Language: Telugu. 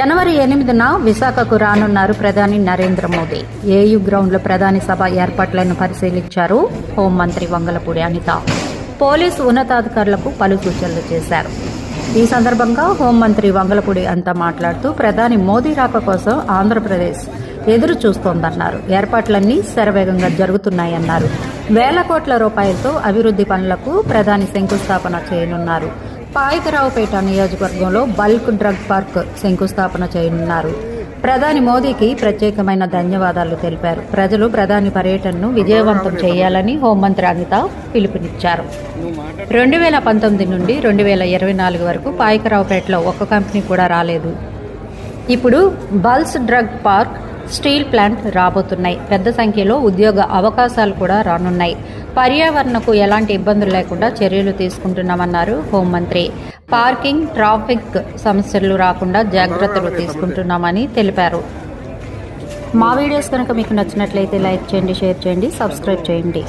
జనవరి ఎనిమిదిన విశాఖకు రానున్నారు ప్రధాని నరేంద్ర మోదీ. ఏయూ గ్రౌండ్లో ప్రధాని సభ ఏర్పాట్లను పరిశీలించారు హోంమంత్రి వంగలపూడి అనిత. పోలీసు ఉన్నతాధికారులకు పలు సూచనలు చేశారు. ఈ సందర్భంగా హోంమంత్రి వంగలపూడి అంతా మాట్లాడుతూ ప్రధాని మోదీ రాక కోసం ఆంధ్రప్రదేశ్ ఎదురు చూస్తోందన్నారు. ఏర్పాట్లన్నీ శరవేగంగా జరుగుతున్నాయన్నారు. వేల కోట్ల రూపాయలతో అభివృద్ధి పనులకు ప్రధాని శంకుస్థాపన చేయనున్నారు. పాయకరావుపేట నియోజకవర్గంలో బల్క్ డ్రగ్ పార్క్ శంకుస్థాపన చేయనున్నారు. ప్రధాని మోదీకి ప్రత్యేకమైన ధన్యవాదాలు తెలిపారు. ప్రజలు ప్రధాని పర్యటనను విజయవంతం చేయాలని హోంమంత్రి అనిత పిలుపునిచ్చారు. రెండు వేల పంతొమ్మిది నుండి రెండు వేల ఇరవై నాలుగు వరకు పాయకరావుపేటలో ఒక్క కంపెనీ కూడా రాలేదు. ఇప్పుడు bulk drug park steel plant రాబోతున్నాయి. పెద్ద సంఖ్యలో ఉద్యోగ అవకాశాలు కూడా రానున్నాయి. పర్యావరణకు ఎలాంటి ఇబ్బందులు లేకుండా చర్యలు తీసుకుంటున్నామన్నారు హోంమంత్రి. పార్కింగ్ ట్రాఫిక్ సమస్యలు రాకుండా జాగ్రత్తలు తీసుకుంటున్నామని తెలిపారు. మా వీడియోస్ కనుక మీకు నచ్చినట్లయితే లైక్ చేయండి షేర్ చేయండి సబ్స్క్రైబ్ చేయండి.